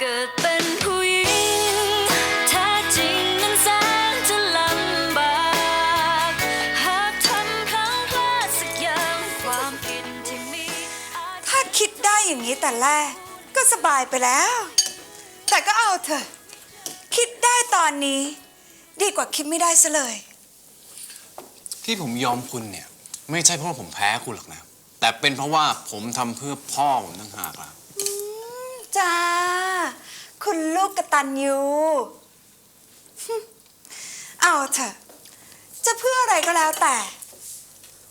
เกิดเป็นผู้หญิงแท้จริงนั้นแสนจะลำบากหากทำพลั้งพลาดสักอย่างความผิดที่มีอาจ ถ้าคิดได้อย่างนี้แต่แรก ก็สบายไปแล้ว แต่ก็เอาเถอะ คิดได้ตอนนี้ ดีกว่าคิดไม่ได้ซะเลย ที่ผมยอมคุณเนี่ย ไม่ใช่เพราะว่าผมแพ้คุณหรอกนะ แต่เป็นเพราะว่าผมทำเพื่อพ่อผมตั้งหากล่ะ จ้า คุณลูกกระตันยูเอาเถอะ จะเพื่ออะไรก็แล้วแต่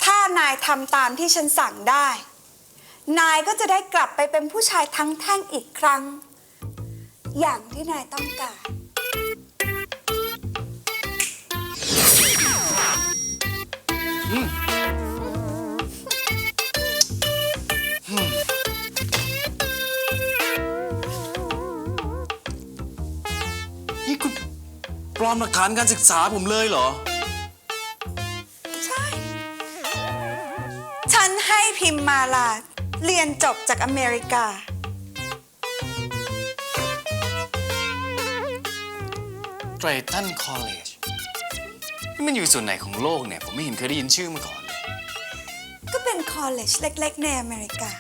ถ้านายทำตามที่ฉันสั่งได้ นายก็จะได้กลับไปเป็นผู้ชายทั้งแท่งอีกครั้ง อย่างที่นายต้องการ อมหลักฐานการศึกษาผมเลยเหรอ ใช่ ฉันให้พิมมาลาเรียนจบจากอเมริกา ไตรตันคอลเลจนี่มันอยู่ส่วนไหนของโลกเนี่ย ผมไม่เห็นเคยได้ยินชื่อมาก่อนเลย ก็เป็นคอลเลจเล็ก ๆ ในอเมริกา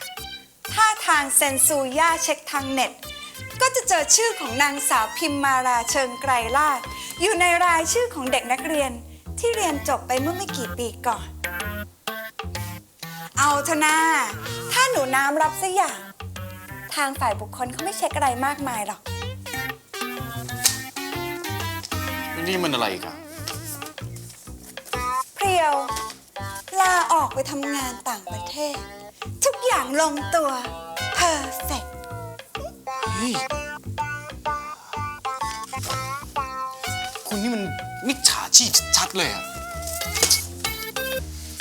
ถ้าทางเซนซูย่าเช็คทางเน็ต ก็จะเจอชื่อของนางสาวพิมมาราเชิงไกรลาดอยู่ในรายชื่อของเด็กนักเรียนที่เรียนจบไปเมื่อไม่กี่ปีก่อน เอาเถอะนาถ้าหนูน้ำรับสักอย่าง ทางฝ่ายบุคคลเขาไม่เช็คอะไรมากมายหรอก นี่มันอะไรอีกันเพรียว ลาออกไปทำงานต่างประเทศ ทุกอย่างลงตัวเพอร์เฟกเฮ้ยคุณนี่มันมิจฉาชีพชัดๆเลยอะ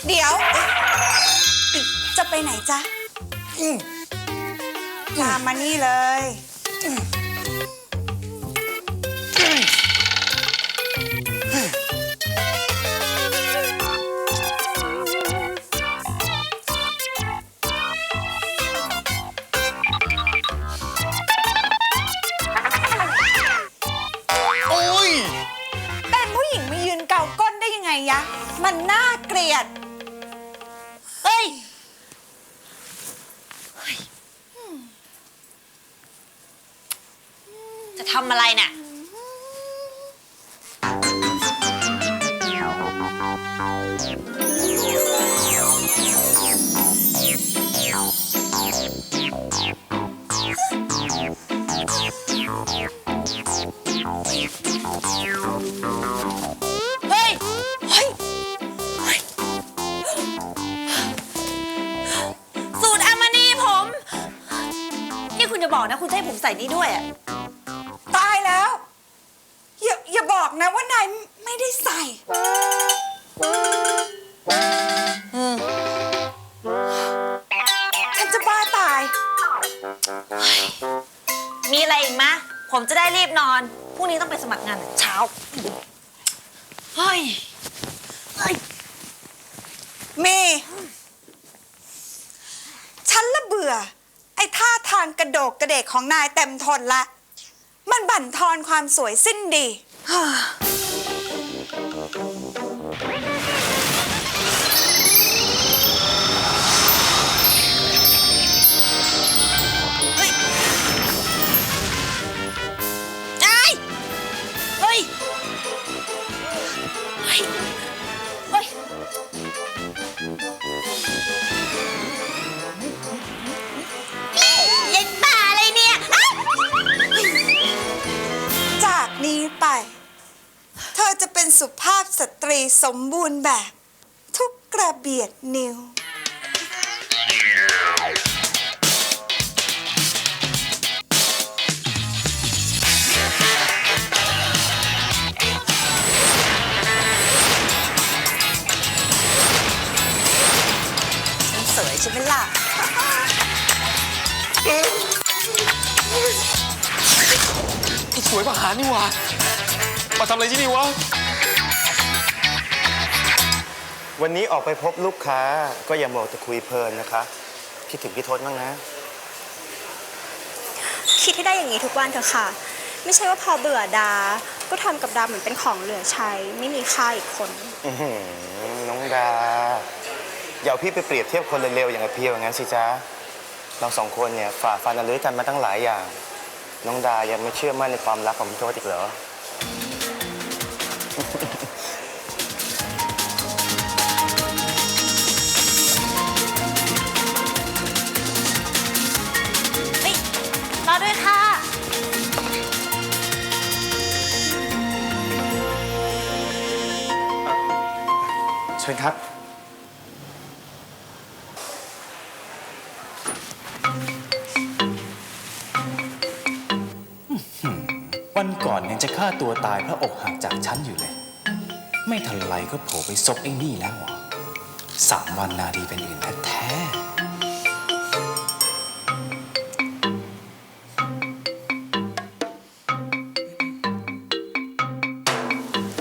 เดี๋ยวเอ๊ะจะไปไหนจ๊ะ ตามมานี่เลยำอะไรเนี่ยเฮ้ย เฮ้ย สูตรอามานีผม นี่คุณจะบอกนะ คุณจะให้ผมใส่นี่ด้วยอะ มีอะไรอีกมะ ผมจะได้รีบนอน พรุ่งนี้ต้องไปสมัครงานแต่เช้า เฮ้ย เฮ้ย เมย์ฉันละเบื่อ ไอ้ท่าทางกระโดกกระเดกของนายเต็มทนละ มันบั่นทอนความสวยสิ้นดี สุภาพสตรีสมบูรณ์แบบ ทุกกระเบียดนิ้ว ฉันสวยใช่ไหมล่ะอ้สวยประหารนี่หว่า มาทำอะไรที่นี่วะ วันนี้ออกไปพบลูกค้าก็อย่าบอกจะคุยเพลินนะคะ คิดถึงพี่ทศบ้างนะคคิดให้ได้อย่างนี้ทุกวันเถอะค่ะ ไม่ใช่ว่าพอเบื่อดา ก็ทำกับดาเหมือนเป็นของเหลือใช้ ไม่มีค่าอีกคน อื้อหือน้องดา อย่าเอาพี่ไปเปรียบเทียบคนเร็วๆอย่างกับพี่อย่างนั้นสิจ๊ะ เราสองคนเนี่ยฝ่าฟันอะไรด้วยกันมาตั้งหลายอย่าง น้องดายังไม่เชื่อมั่นในความรักของพี่โทษอีกเหรอ ยังจะฆ่าตัวตายเพราะอกหักจากฉันอยู่เลย ไม่ทันไรก็โผล่ไปซบไอ้นี่แล้วเหรอสามวันนาดีเป็นอื่นแท้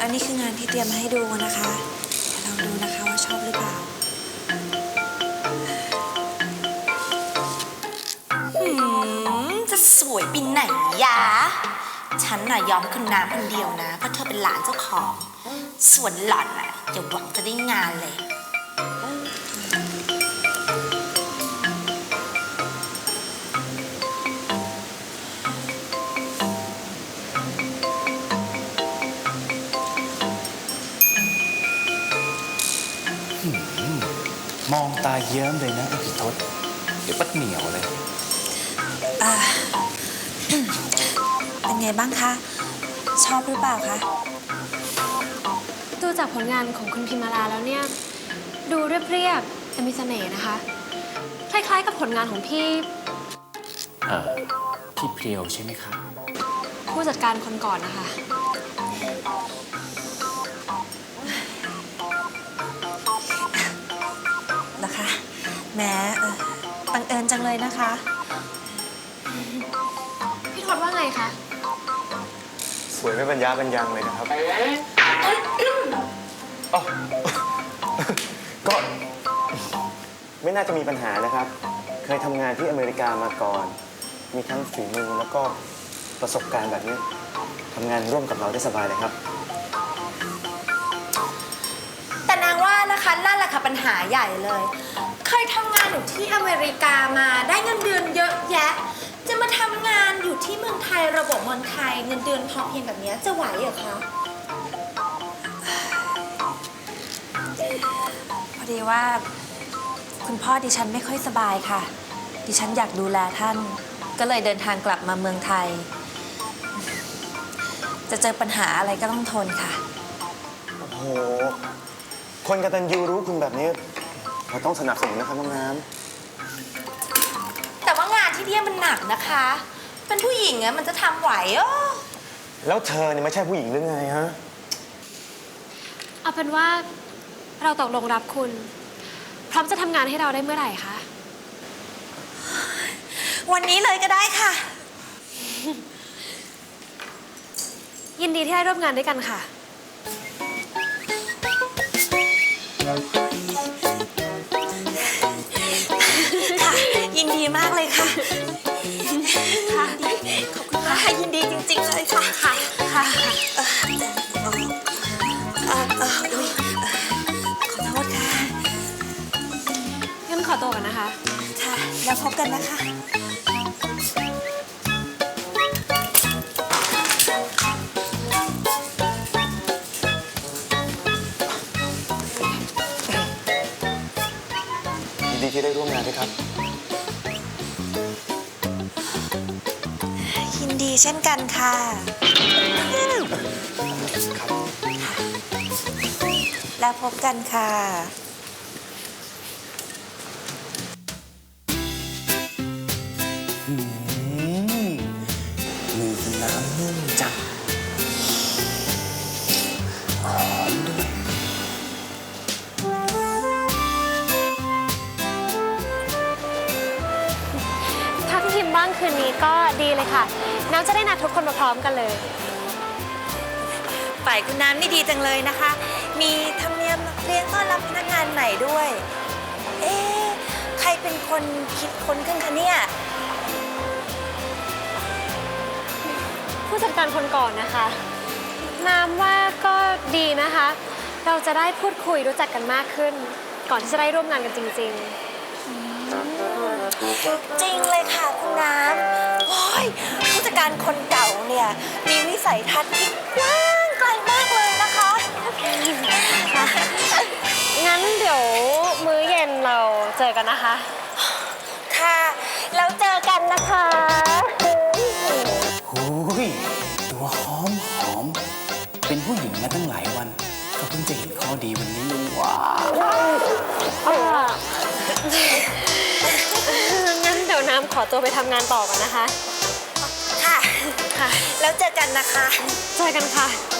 อันนี้คืองานที่เตรียมมาให้ดูนะคะลองดูนะคะว่าชอบหรือเปล่าหืมจะสวยปีไหนยะ ฉันน่ะยอมให้คุณน้ำคนเดียวนะ เพราะเธอเป็นหลานเจ้าของ ส่วนหล่อนน่ะอย่าหวังจะได้งานเลยๆมองตาเยิ้มเลยนะไอ้พี่ทศเดี๋ยวปัดเหนียวเลย อ่า เป็นไงบ้างคะ ชอบหรือเปล่าคะ ดูจากผลงานของคุณพิมมาลาแล้วเนี่ย ดูเรียบๆแต่มีเสน่ห์นะคะ คล้ายๆกับผลงานของพี่เออพี่เพรียวใช่ไหมครับ ผู้จัดการคนก่อนนะคะ เหรอคะแหมเออบังเอิญจังเลยนะคะ พี่ทศว่าไงคะส วยไม่บรรยาบรรยังเลยนะครับอ๋อก็ ไม่น่าจะมีปัญหานะครับ เคยทำงานที่อเมริกามาก่อน มีทั้งฝีมือแล้วก็ประสบการณ์แบบนี้ทำงานร่วมกับเราได้สบายเลยครับ แต่นางว่านะคะนั่นแหละค่ะปัญหาใหญ่เลย เคยทำงานอยู่ที่อเมริกามาได้เงินเดือนเยอะแยะ ระบบเมืองไทยเงินเดือนพอเพียงแบบเนี้ยจะไหวเหรอคะพอดีว่า คุณพ่อดิฉันไม่ค่อยสบายค่ะ ดิฉันอยากดูแลท่าน ก็เลยเดินทางกลับมาเมืองไทย จะเจอปัญหาอะไรก็ต้องทนค่ะ โอ้โห คนกตัญญูรู้คุณแบบนี้ เราต้องสนับสนุนนะครับน้องน้แต่ว่างานที่เนี่ยมันหนักนะคะ เป็นผู้หญิงอะมันจะทำไหวเออำแล้วเธอเนี่ยไม่ใช่ผู้หญิงหรือไงฮะ เอาเป็นว่าเราตกลงรับคุณ พร้อมจะทำงานให้เราได้เมื่อไหร่คะ วันนี้เลยก็ได้ค่ะ ยินดีที่ได้ร่วมงานด้วยกันค่ะ ค่ะ ยินดีมากเลยค่ะค่ะขอบ ค่ะยินดีจริงๆเลยค่ะค่ะค่ะเอ่อเอ่อเอ่ออุ๊ยเอ่อขอโทษค่ะงั้นขอตัวก่อนนะคะ ค่ะ แล้วพบกันนะคะ ยินดีที่ได้ร่วมงานด้วยครับ ช่นกันค่ะ แล้วพบกันค่ะ ถ้าพี่พิมพ์บ้างคืนนี้ก็ดีเลยค่ะ น้ำจะได้นัดทุกคนมาพร้อมกันเลยฝ่ายคุณน้ำนี่ดีจังเลยนะคะ มีธรรมเนียมเลี้ยงต้อนรับพนักงานใหม่ด้วย เอ๊ะใครเป็นคนคิดค้นขึ้นคะเนี่ย ผู้จัดการคนก่อนนะคะ น้ำว่าก็ดีนะคะ เราจะได้พูดคุยรู้จักกันมากขึ้น ก่อนที่จะได้ร่วมงานกันจริง จริงเลยค่ะคุณน้ำโอ้ยผู้จัดการคนเก่าเนี่ยมีวิสัยทัศน์ที่กว้างไกลมากเลยนะคะๆงั้นเดี๋ยวมื้อเย็นเราเจอกันนะคะ ค่ะแล้วเจอกันนะคะหูยตัวหอมหอม เป็นผู้หญิงมาตั้งหลายวัน ก็เพิ่งจะเห็นข้อดีวันนี้เลยว้าวงั้ นเดี๋ยวน้ำขอตัวไปทำงานต่อก่อนนะคะ ค่ะ ค่ะ แล้วเจอกันนะคะ เจอกันค่ะ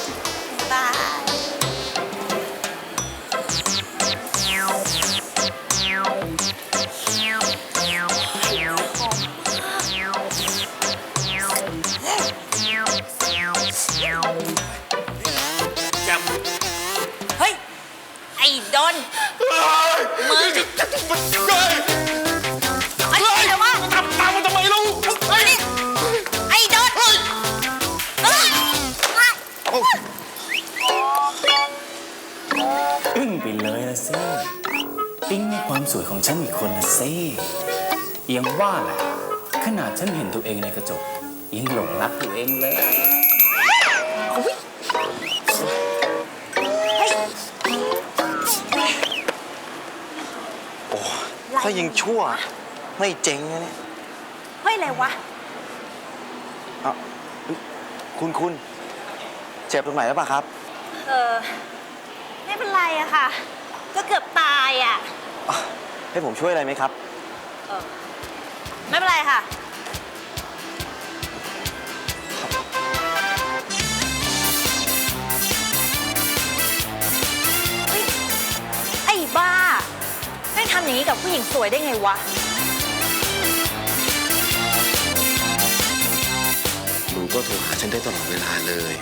ว่าแหละขนาดฉันเห็นตัวเองในกระจกยังหลงรักตัวเองเลย ถ้ายิงชั่วไม่เจ๋งนะเนี่ยเฮ้ยอะไรวะ เอาคุณคุณเจ็บตรงไหนแล้วปล่ะครับ เออ ไม่เป็นไรอะค่ะ ก็เกือบตายอะ ให้ผมช่วยอะไรไหมครับ ไม่เป็นไรค่ะเฮ้ยไอ้บ้าไม่ทำอย่างนี้กับผู้หญิงสวยได้ไงวะ หนูก็โทรหาฉันได้ตลอดเวลาเลย